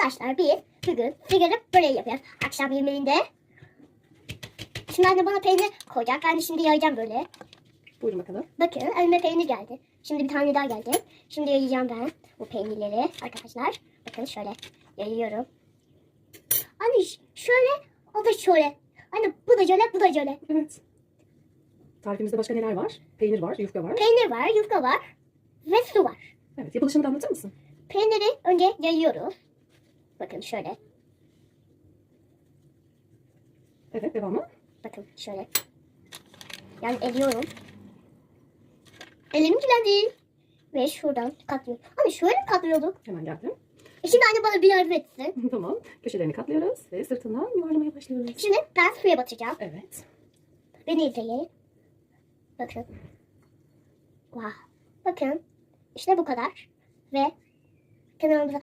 Arkadaşlar biz bugün figürü böreği yapıyoruz. Akşam yemeğinde. Şimdi anne bana peynir koyacak. Ben de şimdi yayacağım böyle. Buyurun bakalım. Bakın elime peynir geldi. Şimdi bir tane daha geldi. Şimdi yayacağım ben bu peynirleri arkadaşlar. Bakın şöyle yayıyorum. Anne şöyle o da şöyle. Anne bu da şöyle bu da şöyle. Evet. Tarifimizde başka neler var? Peynir var, yufka var. Peynir var, yufka var ve su var. Evet. Yapılışını da anlatır mısın? Peyniri önce yayıyoruz. Bakın şöyle. Evet. Devamı. Bakın şöyle. Yani ediyorum. Elim kirlendi. Ve şuradan katlıyorum. Hani şöyle mi katlıyorduk? Hemen geldim. E şimdi anne bana bir yardım etsin. tamam. Köşelerini katlıyoruz ve sırtından yuvarlamaya başlıyoruz. Şimdi ben suya batacağım. Evet. Beni izleyin. Bakın. Wow. Bakın. İşte bu kadar. Ve kenarımıza